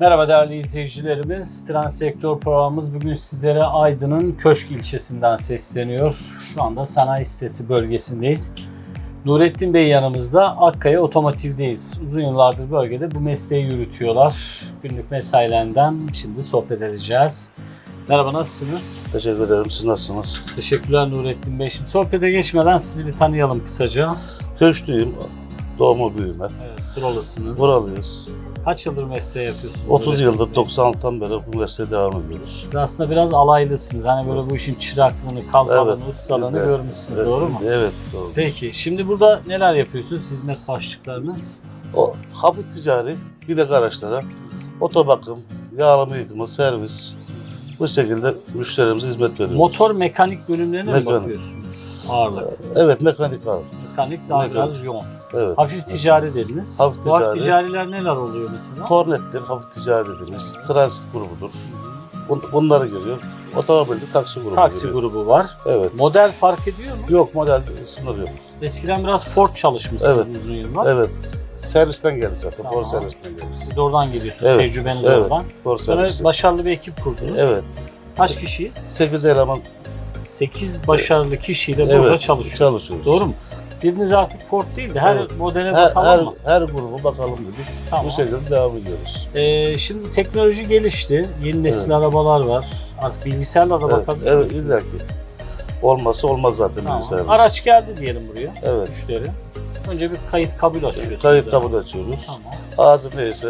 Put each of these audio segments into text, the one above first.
Merhaba değerli izleyicilerimiz. Transsektör programımız bugün sizlere Aydın'ın Köşk ilçesinden sesleniyor. Şu anda sanayi sitesi bölgesindeyiz. Nurettin Bey yanımızda Akkaya Otomotiv'deyiz. Uzun yıllardır bölgede bu mesleği yürütüyorlar. Günlük mesailerinden şimdi sohbet edeceğiz. Merhaba nasılsınız? Teşekkür ederim. Siz nasılsınız? Teşekkürler Nurettin Bey. Şimdi sohbete geçmeden sizi bir tanıyalım kısaca. Köşklüyüm. Doğma büyüme. Evet, buralısınız. Buralıyız. Kaç yıldır mesleği yapıyorsunuz? 30 Nurettin yıldır Bey? 96'dan beri mesleğe devam ediyoruz. Siz aslında biraz alaylısınız. Hani böyle bu işin çıraklığını, kalfalığını, Evet, ustalığını evet, görmüşsünüz. Evet, Doğru mu? Evet, doğru. Peki şimdi burada neler yapıyorsunuz? Hizmet başlıklarınız? O hafif ticari, bilek araçlara, otobakım, yağlama yıkama, servis bu şekilde müşterimize hizmet veriyoruz. Motor mekanik bölümlerine mi Mekanik. bakıyorsunuz? Ağırlık. Evet, mekanik var. Mekanik daha Mekanik. biraz yoğun. Evet. Hafif ticari dediniz. Hafif Bu ticari. ticariler neler oluyor mesela? Kornettir, hafif ticari dediğimiz transit grubudur. Bun- Bunları giriyor. Otomobilde taksi grubu Taksi giriyor. grubu var. Evet. Model fark ediyor mu? Yok model sınır yok. Eskiden biraz Ford çalışmışsınız Evet. uzun yıllar. Evet. Servisten geldi zaten. Tamam. Ford servisten geldi. Siz de oradan geliyorsunuz. Evet, Tecrübeniz evet. oradan. Ford Sonra servisi. başarılı bir ekip kurdunuz. Evet. Kaç kişiyiz? 8 eleman 8 başarılı kişiyle Evet, burada çalışıyoruz. çalışıyoruz. Doğru mu? Dediniz artık Ford değil de her Evet. modele her, bakalım her, mı? her grubu bakalım dedik. Tamam. Bu şekilde devam ediyoruz. Ee, şimdi teknoloji gelişti. Yeni nesil arabalar var. Artık bilgisayarla da Evet, bakabiliyor evet illa ki. Olmazsa olmaz zaten Tamam. bilgisayarımız. Araç geldi diyelim buraya. Evet. Müşteri. Önce bir kayıt kabul açıyorsunuz. Kayıt yani. kabul açıyoruz. Tamam. Ağzı neyse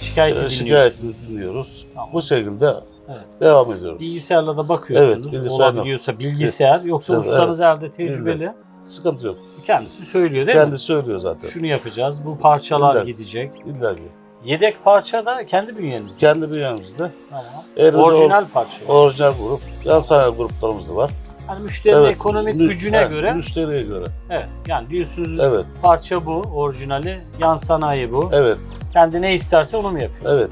Şikayeti e, şikayetini dinliyoruz. Tamam. Bu şekilde Evet. devam ediyoruz. Bilgisayarla da bakıyorsunuz. Evet, bilgisayarla. Olabiliyorsa bilgisayar. Yoksa Evet, ustanız elde tecrübeli. Sıkıntı yok. Kendisi söylüyor değil mi? Kendi söylüyor zaten. Şunu yapacağız. Bu parçalar İlla- gidecek. İlla ki. Yedek parça da kendi bünyenizde. Kendi bünyemizde Tamam. elimizde Orijinal parça. or- orijinal grup, yan sanayi gruplarımız da var. Yani müşterinin ekonomik Mü- gücüne he, göre Müşteriye göre. evet yani diyorsunuz Evet, parça bu, orijinali, yan sanayi bu. evet, Kendi ne isterse onu mu yapıyorsunuz? evet.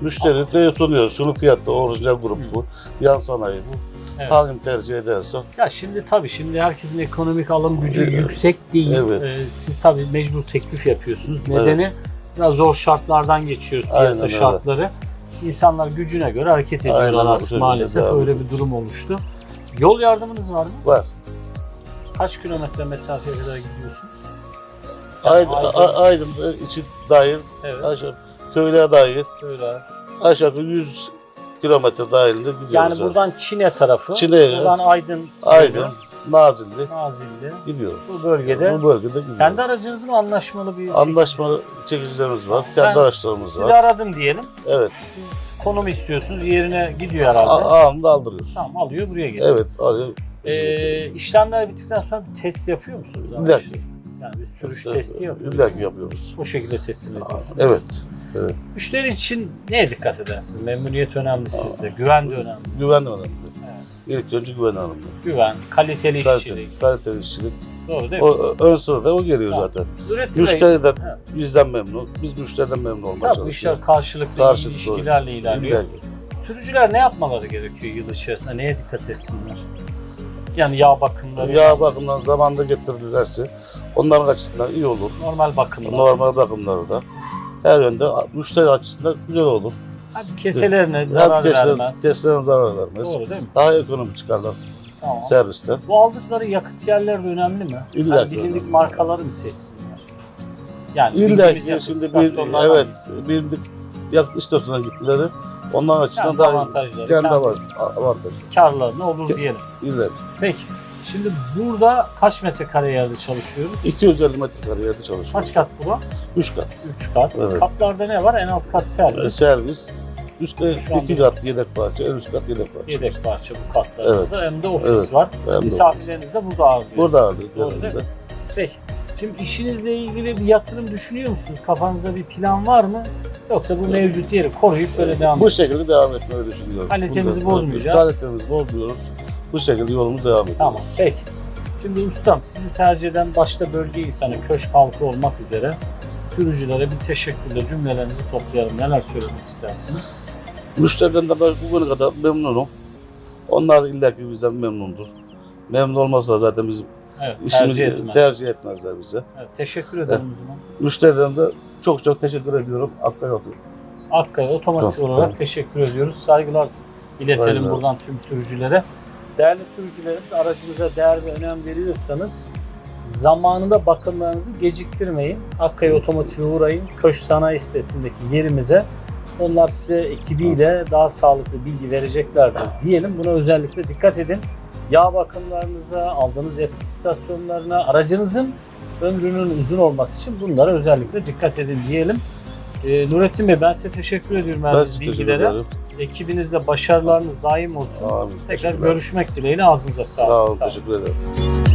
Müşteri de sunuyor. Şunu fiyatta orijinal grup bu, yan sanayi bu. Evet. Hangini tercih ederse. Ya şimdi tabii şimdi herkesin ekonomik alım gücü Evet. yüksek değil. Evet. Ee, siz tabii mecbur teklif yapıyorsunuz. Nedeni biraz zor şartlardan geçiyoruz Aynen piyasa öyle. şartları. İnsanlar gücüne göre hareket ediyorlar Aynen artık maalesef öyle bir durum oluştu. Yol yardımınız var mı? Var. Kaç kilometre mesafeye kadar gidiyorsunuz? Aydın, Aydın. İçi dahil, Evet. aşağı, köylere dahil, Öyle. aşağı yukarı 100 kilometre dahilinde gidiyoruz. Yani buradan Çin'e tarafı, Çin'e, buradan Aydın, Aydın, Nazilli Nazilli, gidiyoruz. bu bölgede. Bu bölgede gidiyoruz. Kendi aracınız mı anlaşmalı bir şey? Anlaşmalı çekicilerimiz var, kendi Ben araçlarımız Sizi var. aradım diyelim. Evet, Siz konum istiyorsunuz, yerine gidiyor herhalde. A- anında aldırıyoruz. Tamam alıyor buraya geliyor. Evet, alıyor. Ee, işlemler bittikten sonra bir test yapıyor musunuz? İlla ki. Yani bir sürüş testi yapıyoruz. İlla ki yapıyoruz. O şekilde teslim ediyorsunuz. Evet, evet. Müşteri için neye dikkat edersiniz? Memnuniyet önemli sizde, güven de önemli. Güven önemli. Evet. İlk önce güven önemli. Güven, kaliteli işçilik. Kaliteli, işçilik. Doğru değil mi? O ön sırada o geliyor Tamam. zaten. Bey, Müşteri de Evet. bizden memnun, biz müşteriden memnun olmaya tabii bu çalışıyoruz. işler karşılıklı, Karşılıklı, ilişkilerle ilerliyor. İlla ki. Sürücüler ne yapmaları gerekiyor yıl içerisinde? Neye dikkat etsinler? Yani yağ bakımları, Yağ bakımından zamanında getirilirlerse onların açısından iyi olur. normal bakımlar. Normal bakımları da her yönde müşteri açısından güzel olur. Hadi keselerine zarar Hem keseler, vermez. keselerine zarar vermez. Doğru değil mi? Daha ekonomik çıkarlar Tamam. serviste. Bu aldıkları yakıt yerleri de önemli mi? İlla Yani bilindik önemli. markaları mı seçsinler? Yani İlla ki şimdi bir, evet bildik yakıt istasyonuna gittileri onların açısından daha avantajları, kendi kendi- avantajı. avantajı. karlarına olur Ke- diyelim. Ki. Peki. Şimdi burada kaç metrekare yerde çalışıyoruz? 250 metrekare yerde çalışıyoruz. Kaç kat bu? 3 kat. 3 kat. Evet. Katlarda ne var? En alt kat E, servis. servis. Üstte Şu anda- 2 kat yedek parça, en üst kat yedek parça. Yedek parça bu katlarımızda. Hem de ofis Evet. var. Hem de- Misafirleriniz de burada ağırlıyor. Burada ağırlıyor. Doğru değil? Peki. Şimdi işinizle ilgili bir yatırım düşünüyor musunuz? Kafanızda bir plan var mı? Yoksa bu mevcut yeri koruyup böyle devam Bu şekilde devam etmeyi düşünüyoruz. Kalitemizi bozmayacağız. Kalitemizi bozmuyoruz. Bu şekilde yolumuz devam ediyoruz. Tamam, peki. Şimdi ustam sizi tercih eden başta bölge insanı, köşk halkı olmak üzere sürücülere bir teşekkürle cümlelerinizi toplayalım. Neler söylemek istersiniz? Müşteriden de ben bugüne kadar memnunum. Onlar illaki bizden memnundur. Memnun olmazsa zaten bizim Evet, işimizi tercih etmez. tercih etmezler bize. Evet, teşekkür ederim o zaman. Müşterilerden de çok çok teşekkür ediyorum. Akkaya Otur. Akkaya Otomotiv Tamam, olarak tamam. teşekkür ediyoruz. Saygılar iletelim Saygılar. buradan tüm sürücülere. Değerli sürücülerimiz aracınıza değer ve önem veriyorsanız zamanında bakımlarınızı geciktirmeyin. Akkaya Otomotiv'e uğrayın. Köş Sanayi sitesindeki yerimize onlar size ekibiyle daha sağlıklı bilgi vereceklerdir diyelim. Buna özellikle dikkat edin. Yağ bakımlarınıza, aldığınız yakıt istasyonlarına, aracınızın ömrünün uzun olması için bunlara özellikle dikkat edin diyelim. Ee, Nurettin Bey ben size teşekkür ediyorum Ben verdiğiniz bilgilere. Ekibinizle başarılarınız daim olsun. Abi, Tekrar görüşmek dileğiyle ağzınıza sağlık. Sağ olun, Sağ olun. teşekkür ederim.